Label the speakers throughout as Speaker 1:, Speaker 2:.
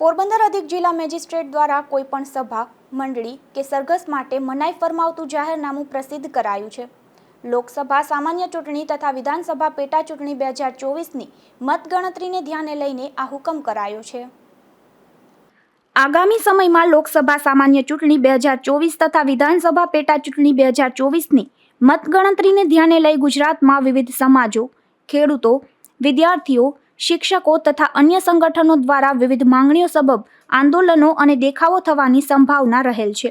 Speaker 1: પોરબંદર અધિક જિલ્લા મેજિસ્ટ્રેટ દ્વારા કોઈપણ સભા, મંડળી કે સરઘસ માટે મનાઈ ફરમાવતું જાહેરનામું પ્રસિદ્ધ કરાયું છે. લોકસભા સામાન્ય ચૂંટણી તથા વિધાનસભા પેટા ચૂંટણી બે હજાર ચોવીસની મતગણતરીને ધ્યાને લઈને આ હુકમ કરાયો છે. આગામી સમયમાં લોકસભા સામાન્ય ચૂંટણી બે હજાર ચોવીસ તથા વિધાનસભા પેટા ચૂંટણી બે હજાર ચોવીસની મતગણતરીને ધ્યાને લઈ ગુજરાતમાં વિવિધ સમાજો, ખેડૂતો, વિદ્યાર્થીઓ શિક્ષકો તથા અન્ય સંગઠનો દ્વારા વિવિધ માંગણીઓ સબબ આંદોલનો અને દેખાવો થવાની સંભાવના રહેલ છે.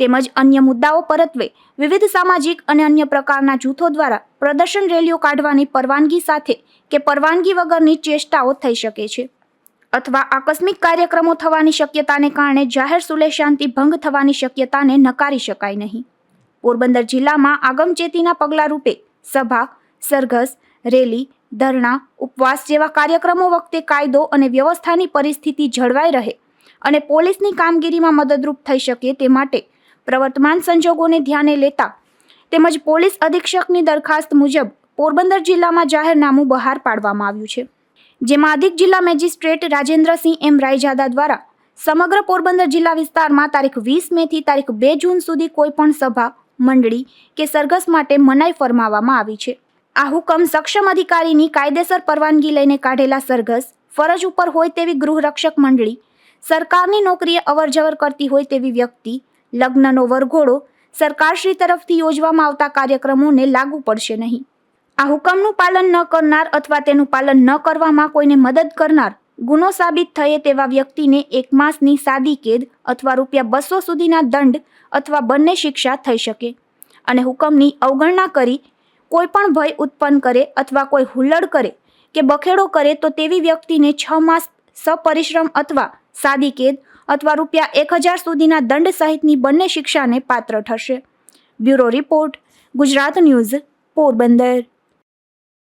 Speaker 1: તેમજ અન્ય મુદ્દાઓ પરત્વે વિવિધ સામાજિક અને અન્ય પ્રકારના જૂથો દ્વારા પ્રદર્શન રેલીઓ કાઢવાની પરવાનગી સાથે કે પરવાનગી વગરની ચેષ્ટાઓ થઈ શકે છે. અથવા આકસ્મિક કાર્યક્રમો થવાની શક્યતાને કારણે જાહેર સુલેશાંતિ ભંગ થવાની શક્યતાને નકારી શકાય નહીં. પોરબંદર જિલ્લામાં આગમચેતીના પગલા રૂપે સભા, સરઘસ, રેલી ધરણા ઉપવાસ જેવા કાર્યક્રમો વખતે કાયદો અને વ્યવસ્થાની પરિસ્થિતિ જળવાઈ રહે અને પોલીસની કામગીરીમાં મદદરૂપ થઈ શકે તે માટે પ્રવર્તમાન સંજોગોને ધ્યાને લેતા તેમજ પોલીસ અધિક્ષકની દરખાસ્ત મુજબ પોરબંદર જિલ્લામાં જાહેરનામું બહાર પાડવામાં આવ્યું છે. જેમાં અધિક જિલ્લા મેજિસ્ટ્રેટ રાજેન્દ્રસિંહ એમ રાયજાદા દ્વારા સમગ્ર પોરબંદર જિલ્લા વિસ્તારમાં તારીખ વીસ મેથી તારીખ બે જૂન સુધી કોઈપણ સભા, મંડળી કે સરઘસ માટે મનાઈ ફરમાવવામાં આવી છે. આ હુકમ સક્ષમ અધિકારીની કાયદેસર પરવાનગી લઈને કાઢેલા સરઘસ ફરજ ઉપર હોય તેવી ગૃહરક્ષક મંડળી, સરકારની નોકરીએ અવરજવર કરતી હોય તેવી વ્યક્તિ, લગ્નનો વરઘોડો સરકારશ્રી તરફથી યોજવામાં આવતા કાર્યક્રમોને લાગુ પડશે નહીં. આ હુકમનું પાલન ન કરનાર અથવા તેનું પાલન ન કરવામાં કોઈને મદદ કરનાર ગુનો સાબિત થયે તેવા વ્યક્તિને એક માસની સાદી કેદ અથવા રૂપિયા બસો સુધીના દંડ અથવા બંને શિક્ષા થઈ શકે. અને હુકમની અવગણના કરી કોઈ પણ ભય ઉત્પન્ન કરે અથવા કોઈ હુલ્લડ કરે કે બખેડો કરે તો તેવી વ્યક્તિને છ માસ સપરિશ્રમ અથવા સાદી કેદ અથવા રૂપિયા એક હજાર સુધીના દંડ સહિતની બંને શિક્ષાને પાત્ર ઠરશે. Bureau report, Gujarat news, Porbandar.